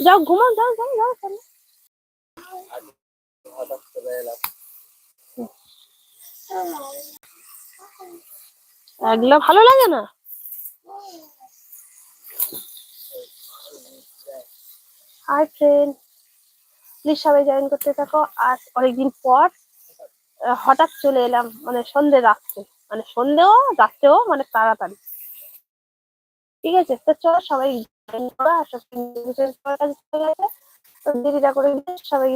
যাও ঘুমাও, যাও যাও যাও, চলো। এগুলো ভালো লাগে না? হাই ফ্রেন্ড প্লিজ সবাই জয়েন করতে থাকো। আর অনেকদিন পর হঠাৎ চলে এলাম মানে সন্ধে রাত্রে। মানে সন্ধেও রাত্রেও মানে তাড়াতাড়ি। ঠিক আছে? তো চলো সবাই সব কাজ তো দেরিটা করে দিলে সবাই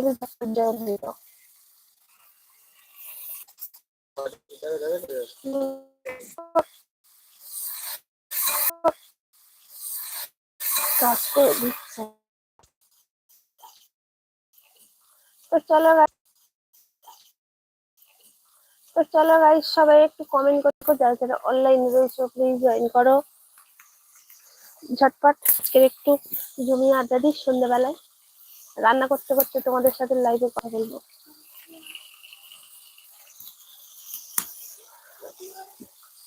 জয়েন হয়ে কাজ করে দিচ্ছে। চলো তো চলো সবাই একটু কমেন্ট করো, যারা যারা অনলাইনে রয়েছে প্লিজ জয়েন করো। ঝটপট আজকের একটু জমিয়ে আড্ডা দিই সন্ধ্যেবেলায়। রান্না করতে করতে তোমাদের সাথে লাইভে কথা বলব।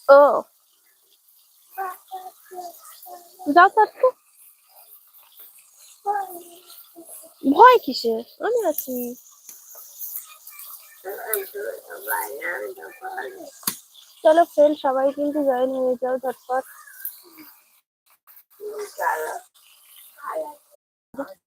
ও। যাও তো ভয় কিসের? আমি আছি। চলো ফ্রেন্ড সবাই কিন্তু জয়েন হয়ে যাও ঝটপট। 그리了그呀.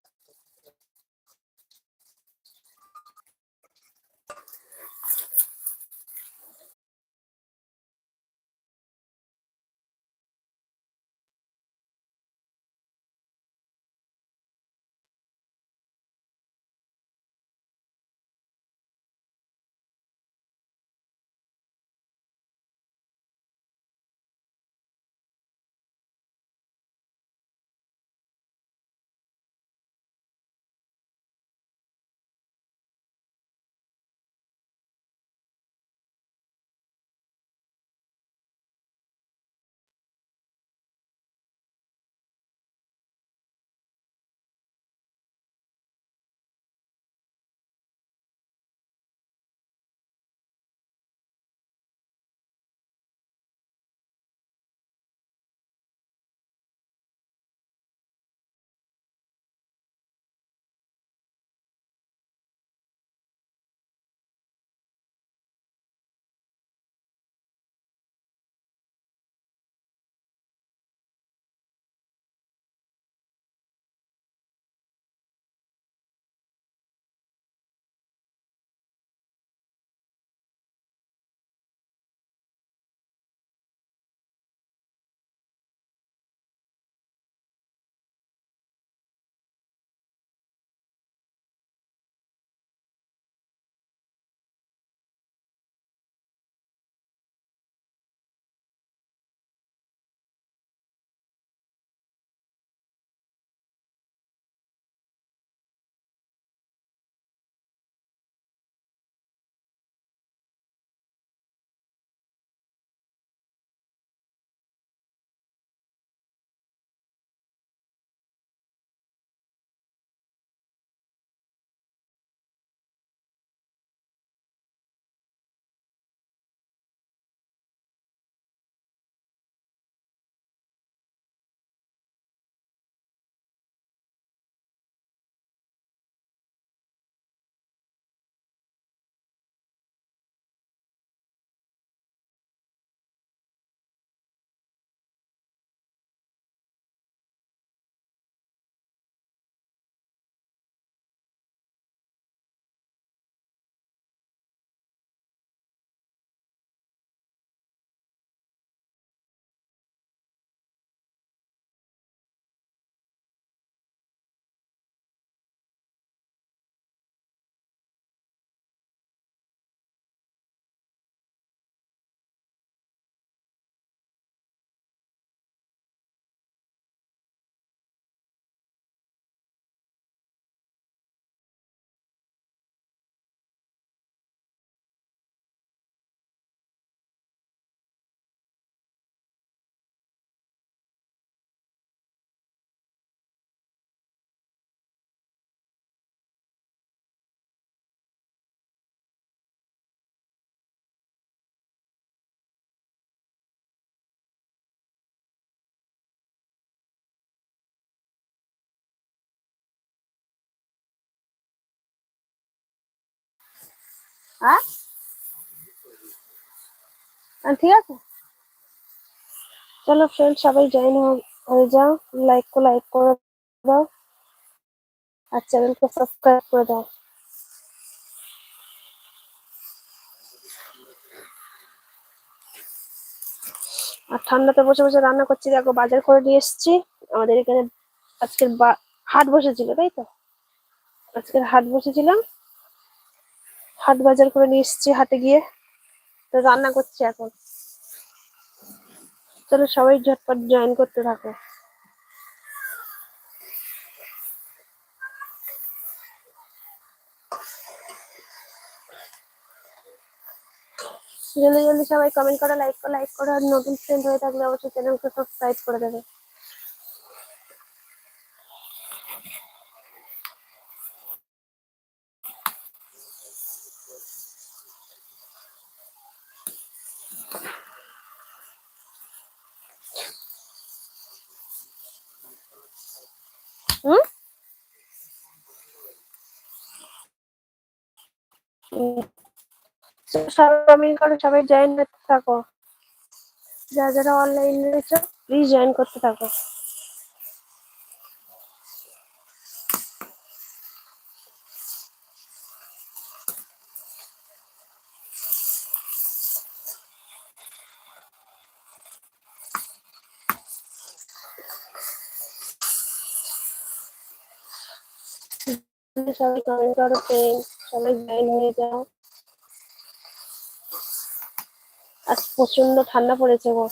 ঠিক আছে। চলো ফ্রেন্ড সবাই জয়েন হয়ে যাও। লাইক কো লাইক করে, দাও। আর চ্যানেলকে সাবস্ক্রাইব করে দাও। আর ঠান্ডাতে বসে বসে রান্না করছি, দেখো বাজার করে নিয়ে এসেছি। আমাদের এখানে আজকের হাট বসেছিল, তাই তো? আজকের হাট বসেছিলাম। হাট বাজার করে নিয়ে এসেছি হাটে গিয়ে। তো রান্না করছি এখন। চলো সবাই ঝটপট জয়েন করতে থাকো। জলদি জলদি সবাই কমেন্ট করো লাইক করো লাইক করো। আর নতুন ফ্রেন্ড হয়ে থাকলে অবশ্যই চ্যানেলকে সাবস্ক্রাইব করে দেবে। সবাই সবাই জয়েন করতে থাকো। যারা যারা অনলাইন রয়েছে প্লিজ জয়েন করতে থাকো। সবাই কমেন্ট করো সবাই জয়েন হয়ে যাও। আজ প্রচণ্ড ঠান্ডা পড়েছে গো।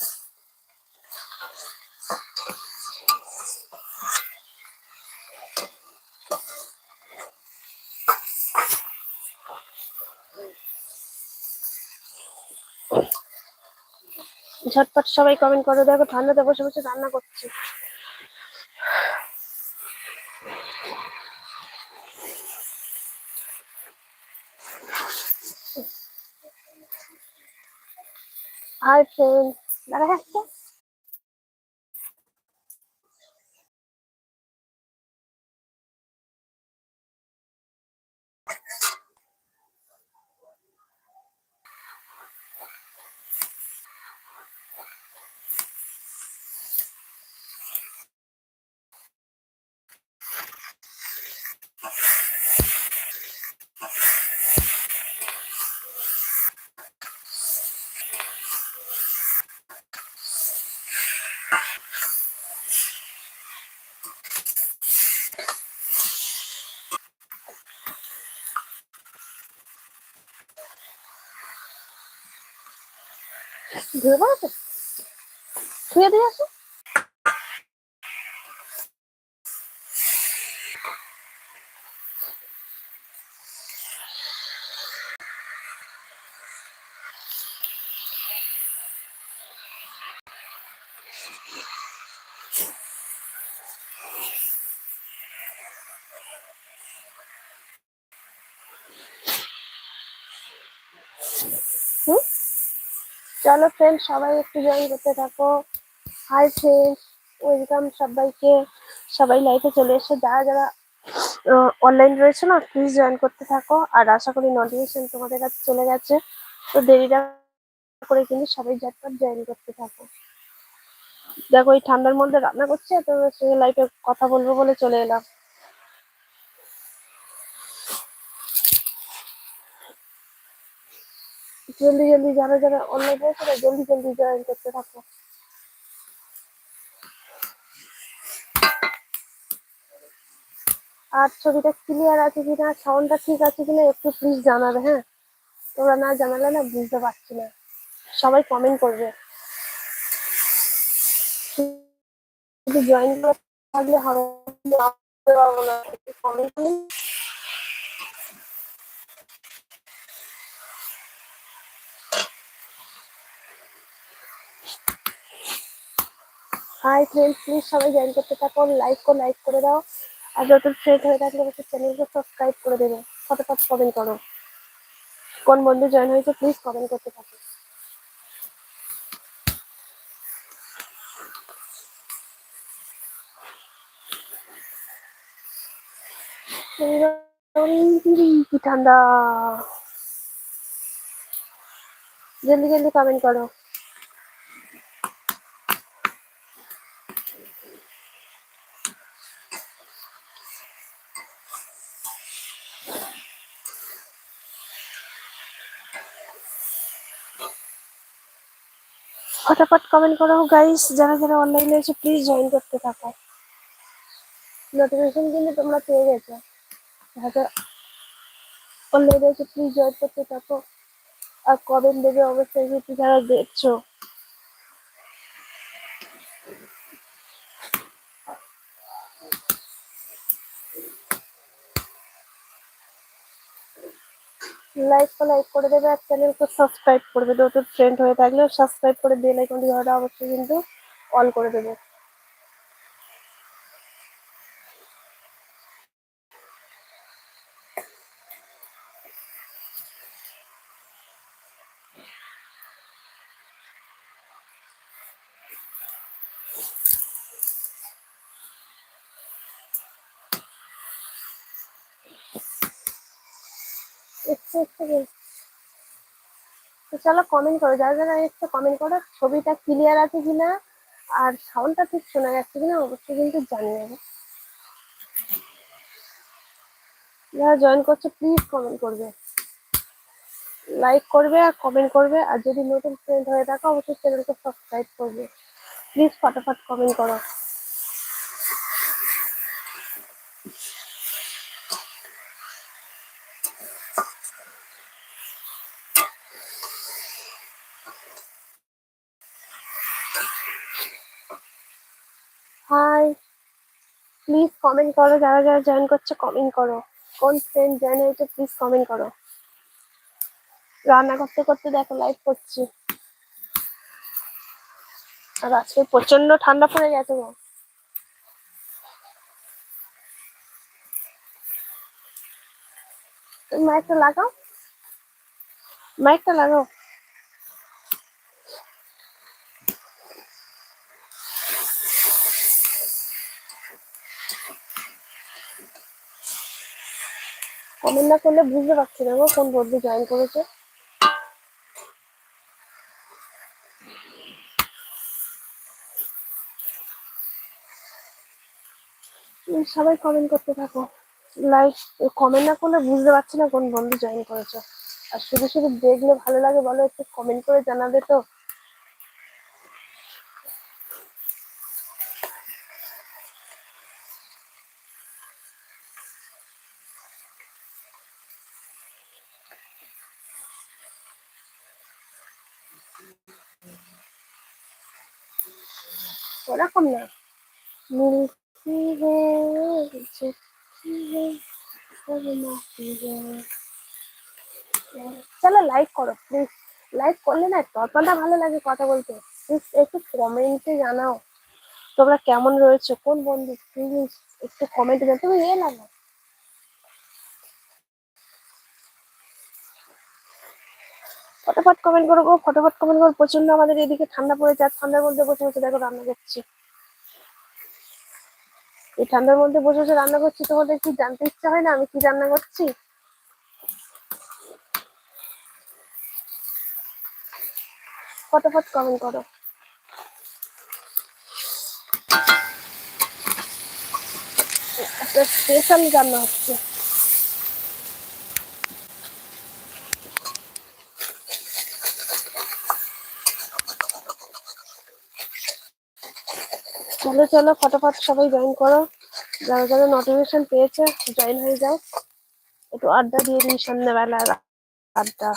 ঝটপট সবাই কমেন্ট করো, দেখো ঠান্ডাতে বসে বসে রান্না করছি। হাই ফ্রেন্ড দেখা যাচ্ছে ধুয়ে চলো ফ্রেন্ড সবাই একটু জয়েন করতে থাকো। হাই ফ্রেন্ড ওয়েলকাম সবাইকে। সবাই লাইফে চলে এসে। যারা যারা অনলাইন রয়েছে না প্লিজ জয়েন করতে থাকো। আর আশা করি নোটিফিকেশন তোমাদের কাছে চলে গেছে। তো দেরিটা করে কিন্তু সবাই ঝটপট জয়েন করতে থাকো। দেখো, এই ঠান্ডার মধ্যে রান্না করছে তো লাইফে কথা বলব বলে চলে এলাম। জলদি জলদি, যারা যারা অনলাইন রয়েছে না জলদি জলদি জয়েন করতে থাকো। আর ছবিটা ক্লিয়ার আছে কিনা সাউন্ডটা ঠিক আছে কিনা, একটু প্লিজ জানাবে হ্যাঁ? তোমরা না জানালে না বুঝতে পারছি না। সবাই কমেন্ট করবে। জয়েন করে থাকলে হবে কমেন্ট হাই ফ্রেন্ড প্লিজ সবাই জয়েন করতে থাকো লাইক করো লাইক করে দাও। আর যত ফ্রেন্ড হয়ে থাকলে অবশ্যই চ্যানেলকে সাবস্ক্রাইব করে দেবে। ফটোফট কমেন্ট করো। কোন বন্ধু জয়েন হয়েছে প্লিজ কমেন্ট করতে থাকো। কি ঠান্ডা জলদি জলদি কমেন্ট করো। ফটাফট কমেন্ট করো। গাইস যারা যারা অনলাইনে আছে প্লিজ জয়েন করতে থাকো। নোটিফিকেশন কিন্তু তোমরা পেয়ে গেছো অনলাইনে আছে প্লিজ জয়েন করতে থাকো। আর কমেন্ট দেবে অবশ্যই যারা দেখছ। লাইক লাইক করে দেবে আর চ্যানেলকে সাবস্ক্রাইব করবে নতুন ফ্রেন্ড হয়ে থাকলে সাবস্ক্রাইব করে বেল আইকনটি ঘরে অবশ্যই কিন্তু অল করে দেবে একটু একটু করে- তো চলো কমেন্ট করো। যারা যারা একটু কমেন্ট করো, ছবিটা ক্লিয়ার আছে কিনা আর সাউন্ডটা ঠিক শোনা যাচ্ছে কিনা অবশ্যই কিন্তু জানিয়ে দেবে। যারা জয়েন করছ প্লিজ কমেন্ট করবে। লাইক করবে আর কমেন্ট করবে। আর যদি নতুন ফ্রেন্ড হয়ে থাকো, অবশ্যই চ্যানেলকে সাবস্ক্রাইব করবে। প্লিজ ফটাফট কমেন্ট করো হাই প্লিজ কমেন্ট করো, যারা যারা জয়েন করছে কমেন্ট করো। কোন ফ্রেন্ড জয়েন হয়েছে প্লিজ কমেন্ট করো। রান্না করতে করতে দেখো লাইভ করছি। আর আজকে প্রচণ্ড ঠান্ডা পড়ে গেছে গো। মাইকটা লাগাও। মাইকটা লাগাও। কমেন্ট না করলে বুঝতে পারছি না কোন বন্ধু জয়েন করেছে। সবাই কমেন্ট করতে থাকো। লাইক কমেন্ট না করলে বুঝতে পারছি না কোন বন্ধু জয়েন করেছে। আর শুধু শুধু দেখলে ভালো লাগে বলো, একটু কমেন্ট করে জানাবে তো। ওরকম না। চলো লাইক করো প্লিজ লাইক করলে না ততটা ভালো লাগে কথা বলতে। প্লিজ একটু কমেন্টে জানাও। তোমরা কেমন রয়েছে? কোন বন্ধু? প্লিজ একটু কমেন্টে জানাও। তুমি এ না ফটাফট কমেন্ট করো ফটাফট কমেন্ট করো প্রচণ্ড আমাদের এদিকে ঠান্ডা পড়েছে আর ঠান্ডার মধ্যে বসে বসে দেখো রান্না করছি। এই ঠান্ডার মধ্যে বসে বসে রান্না করছি, তোমাদের কি জানতে ইচ্ছা হয় না আমি কি রান্না করছি? ফটোফট কমেন্ট করো। একটা স্পেশাল রান্না হচ্ছে। চলো চলো, ফটাফট সবাই জয়েন করো। যারা যারা নোটিফিকেশন পেয়েছে জয়েন হয়ে যাও। একটু আড্ডা দিয়ে দিই সন্ধ্যেবেলা আড্ডা।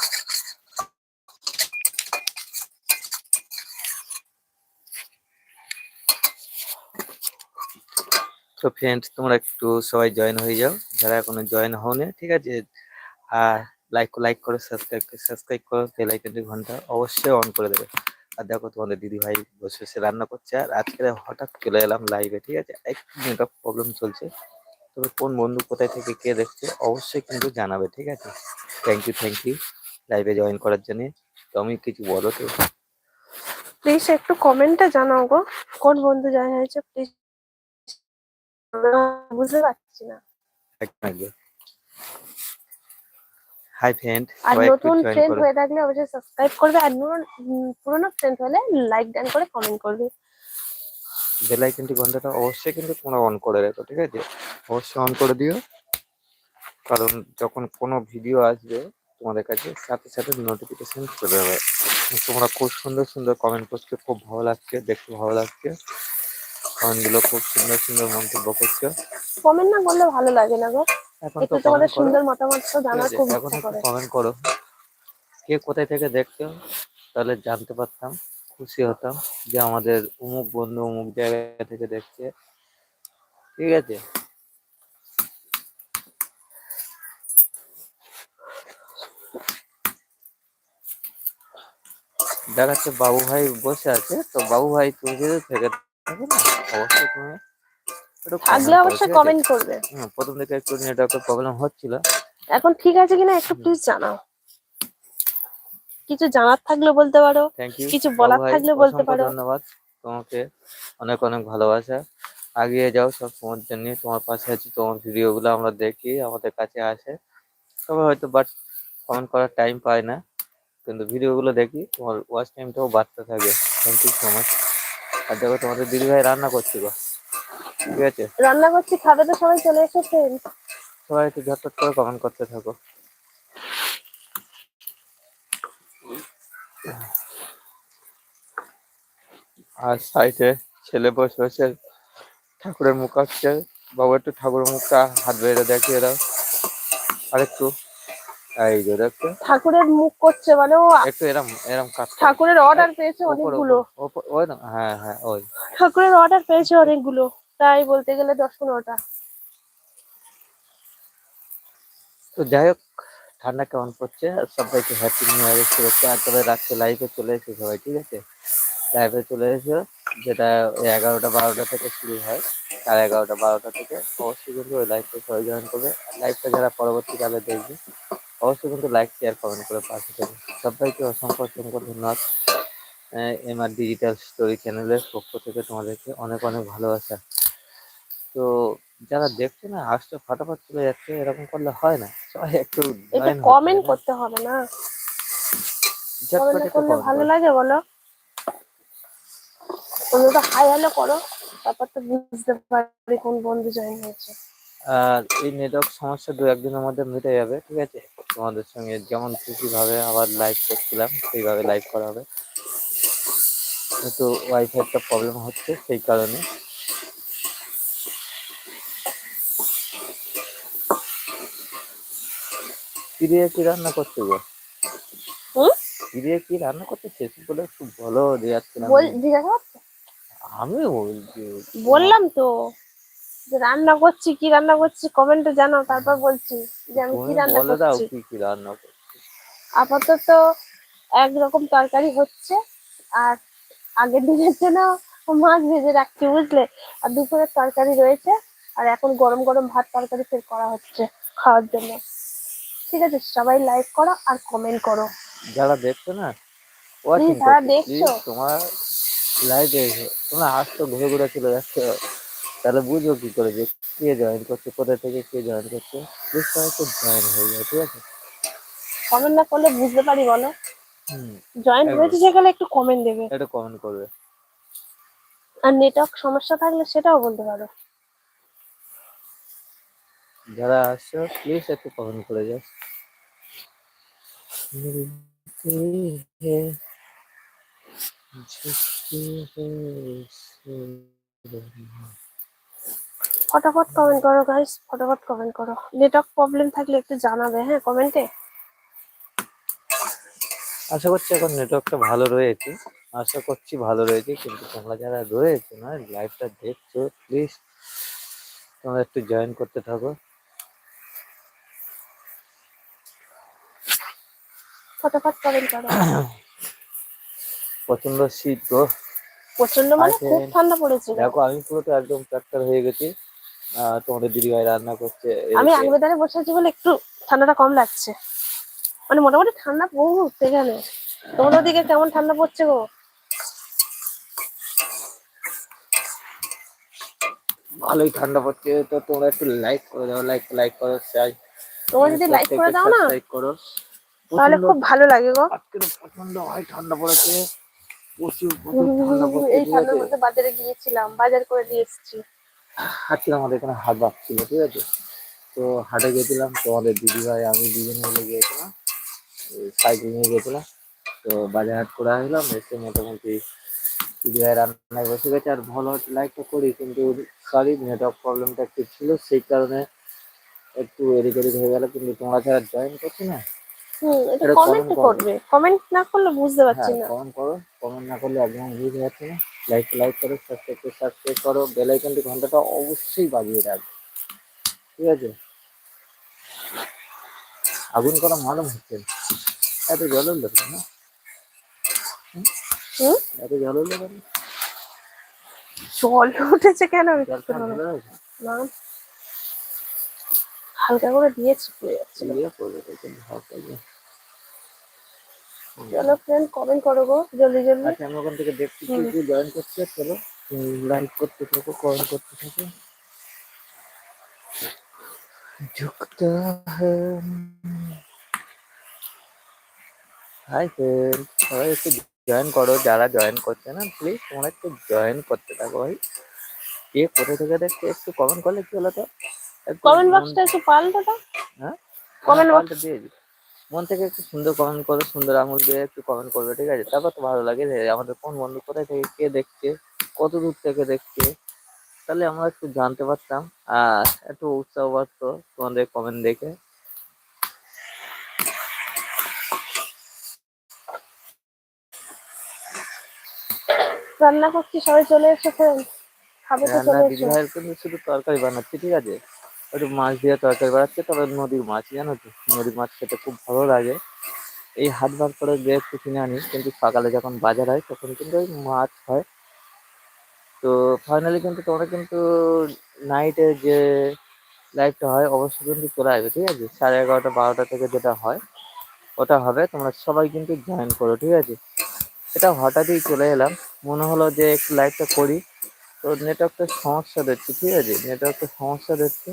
তো ফ্রেন্ডস তোমরা একটু সবাই জয়েন হয়ে যাও। যারা এখনও জয়েন হওনি, ঠিক আছে? আর লাইক লাইক করো সাবস্ক্রাইব সাবস্ক্রাইব করো বেল আইকনটি ঘণ্টা অবশ্যই অন করে দেবে। আর দেখো তোমাদের দিদি ভাই বসে বসে রান্না করছে আর আজকে হঠাৎ চলে এলাম লাইভে ঠিক আছে? একটু নেটওয়ার্ক প্রবলেম চলছে। তবে কোন বন্ধু কোথায় থেকে কে দেখছে অবশ্যই কিন্তু জানাবে ঠিক আছে? থ্যাংক ইউ থ্যাংক ইউ লাইভে জয়েন করার জন্য। তো আমি কিছু বলো তো। প্লিজ একটু কমেন্টে জানাও গো। কোন বন্ধু জয়েন হয়েছে? প্লিজ বুঝতে পারছি না। একদম একদম। হাই ফ্রেন্ড আর নতুন ফ্রেন্ড হয়ে থাকলে অবশ্যই সাবস্ক্রাইব করবে আর পুরনো ফ্রেন্ড হলে লাইক ডান করে কমেন্ট করবে। বেল আইকনটি ঘন্টাটা অবশ্যই কিন্তু তোমরা অন করে রেখো ঠিক আছে? অবশ্যই অন করে দিও। কারণ যখন কোনো ভিডিও আসবে তোমাদের কাছে সাথে সাথে নোটিফিকেশন চলে যাবে। তোমরা খুব সুন্দর সুন্দর কমেন্ট করছ খুব ভালো লাগছে দেখতে ভালো লাগছে। কমেন্টগুলো খুব সুন্দর সুন্দর মন্তব্য করছ। কমেন্ট না করলে ভালো লাগে না গো। এখন তো তোমাদের সুন্দর মতামত তো জানার খুব ইচ্ছা করে। কমেন্ট করো। কে কোথায় থেকে দেখছ? তাহলে জানতে পারতাম খুশি হতাম যে আমাদের অমুক বন্ধু অমুক জায়গা থেকে দেখছে। ঠিক আছে। দেখাচ্ছে বাবু ভাই বসে আছে। তো বাবু ভাই তুমি যদি থেকে থাকো না? অবশ্যই তুমি থাকলে অবশ্যই কমেন্ট করবে। প্রথম থেকে একটু নেটওয়ার্কের প্রবলেম হচ্ছিল। এখন ঠিক আছে কিনা একটু প্লিজ জানাও। কিছু জানার থাকলে বলতে পারো কিছু বলার থাকলে বলতে পারো। ধন্যবাদ। তোমাকে অনেক অনেক ভালোবাসা। আগিয়ে যাও সব সময়ের জন্য তোমার পাশে আছি তোমার ভিডিও গুলো আমরা দেখি আমাদের কাছে আসে। তবে হয়তো বাট কমেন্ট করার টাইম পাই না। কিন্তু ভিডিও গুলো দেখি তোমার ওয়াচ টাইমটাও বাড়তে থাকে। থ্যাংক ইউ সো মাচ আর দেখো তোমাদের দিদি ভাই রান্না করছি গো ঠিক আছে? রান্না করছি খাবে তো সবাই চলে এসেছেন সবাই একটু ঝটপট করে কমেন্ট করতে থাকো। আর সাইডে ছেলে বসে বসে ঠাকুরের মুখ আসছে বাবু একটু ঠাকুরের মুখটা হাত বেড়ে দেখিয়ে দাও। আরেকটু এই যে দেখছ ঠাকুরের মুখ করছে মানে ও একটু এরম এরম কাজ করো। ঠাকুরের অর্ডার পেয়েছে অনেকগুলো। ওই না হ্যাঁ হ্যাঁ ওই। ঠাকুরের অর্ডার পেয়েছে অনেকগুলো তাই বলতে গেলে দশ পনেরোটা। তো যাই হোক ঠান্ডা কেমন পড়ছে? সবাইকে হ্যাপি নিউ ইয়ারের শুভেচ্ছা। আর তবে রাত্রে লাইভে চলে এসে সবাই ঠিক আছে? লাইভে চলে এসো যেটা এগারোটা বারোটা থেকে শুরু হয়। সাড়ে এগারোটা বারোটা থেকে। অবশ্যই কিন্তু ওই লাইভটা সবাই জয়েন করবে। লাইভটা যারা পরবর্তীকালে দেখবে অবশ্যই কিন্তু লাইক শেয়ার কমেন্ট করে পাশে থাকবে সবাইকে অসংখ্য অসংখ্য ধন্যবাদ। এম আর ডিজিটাল স্টোরি চ্যানেলের পক্ষ থেকে তোমাদেরকে অনেক অনেক ভালোবাসা। তো যারা দেখছে না আসতে ফটাফট চলে যাচ্ছে এরকম করলে হয় না। সবাই একটু কমেন্ট করতে হবে না। করলে ভালো লাগে বলো। তোমরা হাই হ্যালো করো। তারপর তো বুঝতে পারি কোন বন্ধু জয়েন হয়েছে। আর এই নেটওয়ার্ক সমস্যা দু একদিনের মধ্যে মিটে যাবে ঠিক আছে? তোমাদের সঙ্গে যেমন খুশি ভাবে আবার লাইভ করছিলাম সেইভাবে লাইভ করা হবে। একটু ওয়াইফাইটা প্রবলেম হচ্ছে সেই কারণে। কি রান্না করছ গো? কি রান্না বলে একটু দেখাচ্ছিলাম আমি বলছি। বললাম তো। রান্না করছি কি রান্না করছি কমেন্টে জানাও তারপর বলছি যে আমি কি রান্না করছি। কি কি রান্না করছ। আপাতত একরকম তরকারি হচ্ছে আর আগের দিনের জন্য মাছ ভেজে রাখছি বুঝলে? আর দুপুরের তরকারি রয়েছে আর এখন গরম গরম ভাত তরকারি ফের করা হচ্ছে খাওয়ার জন্য। ঠিক আছে সবাই লাইক করো আর কমেন্ট করো। যারা দেখছ না ওয়াচিং যারা দেখছ। তোমার লাইভে এসো। তোমরা আসছো ঘুরে ঘুরে চলে যাচ্ছে। তাহলে বুঝব কী করে যে কে জয়েন করছে কোথা থেকে কে জয়েন করছে? বুঝতে হয়তো জয়েন হয়ে যায় ঠিক আছে? কমেন্ট না করলে বুঝতে পারি বলো? জয়েন হয়েছে সেখানে একটু কমেন্ট দেবে। একটু কমেন্ট করবে। আর নেটওয়ার্ক সমস্যা থাকলে সেটাও বলতে পারো। যারা আসছো প্লিজ একটু কমেন্ট করে যাও। है ফটাফট কমেন্ট করো গাইস ফটাফট কমেন্ট করো। নেটওয়ার্ক প্রবলেম থাকলে একটু জানাবে হ্যাঁ কমেন্টে আশা করছি এখন নেটওয়ার্কটা ভালো রয়েছে। আশা করছি ভালো রয়েছে কিন্তু তোমরা যারা রয়েছে না লাইভটা দেখছ প্লিজ তোমরা একটু জয়েন করতে থাকো। ফটাফট কমেন্ট করো। প্রচণ্ড শীত গো। প্রচণ্ড মানে খুব ঠান্ডা পড়েছে। দেখো আমি পুরোটা একদম ট্রাক্টর হয়ে গেছি। তোমাদের দিদি ভাই রান্না করছে আমি আংবেদারে বসে আছি বলে একটু ঠান্ডাটা কম লাগছে। মানে মোটামুটি ঠান্ডা বহুত এখানে। তোমাদের ওদিকে কেমন ঠান্ডা পড়ছে গো? ভালোই ঠান্ডা পড়ছে তো তোমরা একটু লাইক করে দাও লাইক লাইক করো চাই তোমরা যদি লাইক করে দাও না লাইক করো। তাহলে খুব ভালো লাগে গো। আজকে প্রচণ্ড হয় ঠান্ডা পড়েছে প্রচুর প্রচুর ঠান্ডা পড়ছে এই ঠান্ডার মধ্যে বাজারে গিয়েছিলাম বাজার করে দিয়ে এসেছি। আজকে আমাদের এখানে হাট বাঁধছিল ঠিক আছে? তো হাটে গেছিলাম তো আমাদের দিদি ভাই, আমি দুজন মিলে গিয়েছিলাম সাইকেল নিয়ে গেছিলাম। তো বাজার হাট করে আসলাম, এসে মোটামুটি দিদি ভাই রান্নায় বসে গেছে, আর ভালো লাইকটা করি, কিন্তু সরি নেটওয়ার্ক প্রবলেমটা একটু ছিল, সেই কারণে একটু এদিক ওদিক হয়ে গেল, কিন্তু তোমরা যারা জয়েন করছ না হুম এটা এটা কমেন্ট করবে? কমেন্ট না করলে বুঝতে পারছি হ্যাঁ না। কমেন্ট করো। কমেন্ট না করলে একদম বুঝতে পারছি না। লাইক লাইক করো সাবস্ক্রাইব করে সাবস্ক্রাইব করো। বেল আইকনটি ঘন্টাটা অবশ্যই বাজিয়ে রাখবে। ঠিক আছে? আগুন করা মালুম হচ্ছে এত জল হলো না এত জল হলো কেন? জল উঠেছে কেন। না। হালকা করে দিয়েছি পুড়ে যাচ্ছে দিয়ে পড়বে তো কিন্তু ভাব লাগবে। চলো ফ্রেন্ড কমেন্ট করো গো জলদি জলদি। আচ্ছা আমি ওখান থেকে দেখছি কি কি জয়েন করছে চলো। লাইক করতে থাকো কমেন্ট করতে থাকো। ঝুঁকতা হাই ফ্রেন্ড সবাই একটু জয়েন করো যারা জয়েন করছে না প্লিজ তোমরা একটু জয়েন করতে থাকো ভাই। কে কোথা থেকে দেখছে একটু কমেন্ট করলে কি হলো তো? কমেন্ট মন- বক্সটা একটু পাল্টে দাও। হ্যাঁ? কমেন্ট box- দিয়ে দিয়েছি মন থেকে একটু সুন্দর কমেন্ট করো সুন্দর আঙুল দিয়ে একটু কমেন্ট করবে ঠিক আছে? তারপর তো ভালো লাগে আমাদের কোন বন্ধু কোথায় থেকে কে দেখছে কত দূর থেকে দেখছে? তাহলে আমরা একটু জানতে পারতাম আর একটু উৎসাহ বাড়তো তোমাদের কমেন্ট দেখে। রান্না করছি সবাই চলে এসো খাবে তো রান্না চলে দিদি ভাইয়ের কিন্তু শুধু তরকারি বানাচ্ছি ঠিক আছে? একটু মাছ দিয়ে তরকারি বানাচ্ছে তবে নদীর মাছ, জানো তো? নদীর মাছ খেতে খুব ভালো লাগে। এই হাট বার করে গিয়ে একটু কিনে আনি, কিন্তু সকালে যখন বাজার হয়, তখন কিন্তু ওই মাছ হয়। তো ফাইনালি কিন্তু তোমরা কিন্তু নাইটে যে লাইভটা হয়, অবশ্যই কিন্তু চলে আসবে, ঠিক আছে? সাড়ে এগারোটা, বারোটা থেকে যেটা হয়, ওটা হবে। তোমরা সবাই কিন্তু জয়েন করো, ঠিক আছে? এটা হঠাৎই চলে এলাম। মনে হলো যে একটু লাইভটা করি। তো নেটওয়ার্কটা সমস্যা দিচ্ছে ঠিক আছে? নেটওয়ার্কটা সমস্যা দিচ্ছে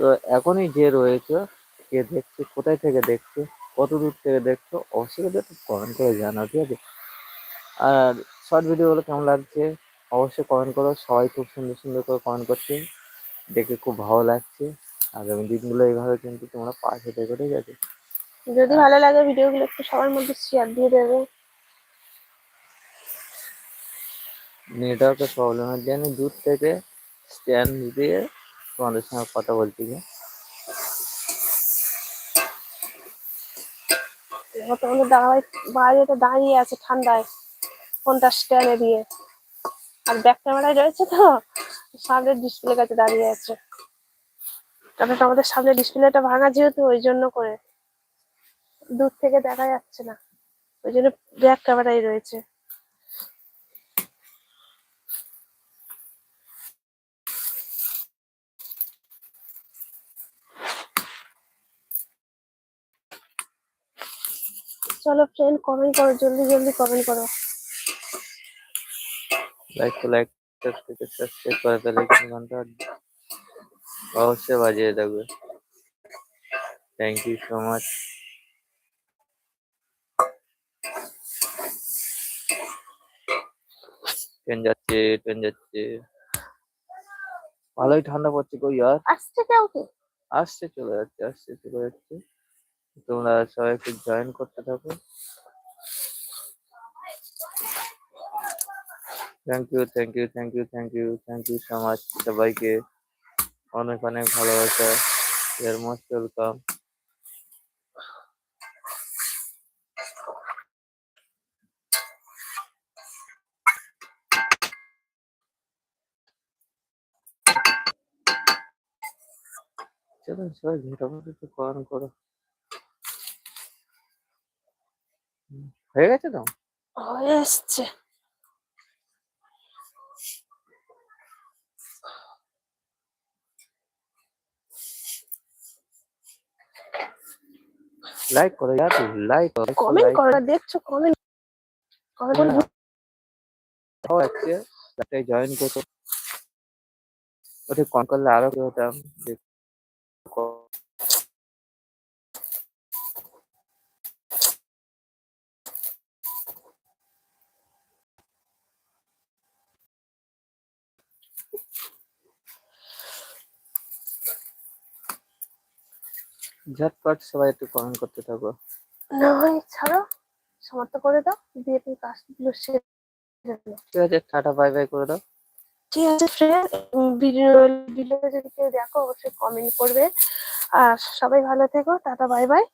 তো এখনই যে রয়েছে কে দেখছে কোথায় থেকে দেখছে কত দূর থেকে দেখছ অবশ্যই একটু কমেন্ট করে জানাও ঠিক আছে? আর শর্ট ভিডিওগুলো কেমন লাগছে অবশ্যই কমেন্ট করো। সবাই খুব সুন্দর সুন্দর করে কমেন্ট করছে। দেখে খুব ভালো লাগছে। আগামী দিনগুলো এইভাবে কিন্তু তোমরা পাশে থেকো ঠিক আছে? যদি ভালো লাগে ভিডিওগুলো একটু সবার মধ্যে শেয়ার দিয়ে দেবে। নেটওয়ার্কের প্রবলেমের জন্য দূর থেকে স্ট্যান্ড দিয়ে তোমাদের সঙ্গে কথা বলছি যে এবার দাঁড়ায় আছে ঠান্ডায়, ফোনটা স্ট্যান্ডে দিয়ে। আর ব্যাক ক্যামেরায় রয়েছে তো, সামনের ডিসপ্লে কাছে দাঁড়িয়ে আছে। তারপরে আমাদের সামনে ডিসপ্লেটা ভাঙা যেহেতু, ওই জন্য করে। দূর থেকে দেখা যাচ্ছে না, ওই জন্য ব্যাক ক্যামেরাই রয়েছে। চলো ফ্রেন্ড কমেন্ট করো জলদি জলদি কমেন্ট করো। লাইক তো লাইক সাবস্ক্রাইব সাবস্ক্রাইব করে কিন্তু ঘণ্টা অবশ্যই বাজিয়ে থাকবে thank you so much train যাচ্ছে ট্রেন যাচ্ছে। ভালোই ঠান্ডা পড়ছে কই আর আসছে কেউ আসছে চলে যাচ্ছে আসছে চলে যাচ্ছে। তোমরা সবাই একটু জয়েন করতে থাকো। Thank you thank you thank you thank you thank you so much সবাইকে। অনেক অনেক ভালোবাসা। এর মোস্ট ওয়েলকাম চলো সবাই তো করো করো হুম, হয়ে গেছে তো? হয়ে এসছে। লাইক করো यार লাইক করো কমেন্ট করো দেখছ কমেন্ট কমেন্ট ও আছে তাতে জয়েন করো। ওটা কম করলে আরও কি হতাম যে ক- ঝটপট সবাই একটু কমেন্ট করতে থাকো। ছাড়ো। সমাপ্ত করে দাও দিয়ে তুমি কাজগুলো ঠিক আছে টাটা বাই বাই করে দাও। ঠিক আছে ফ্রেন্ড ভিডিও ভিডিও যদি কেউ দেখো অবশ্যই কমেন্ট করবে। আর সবাই ভালো থেকো টাটা বাই বাই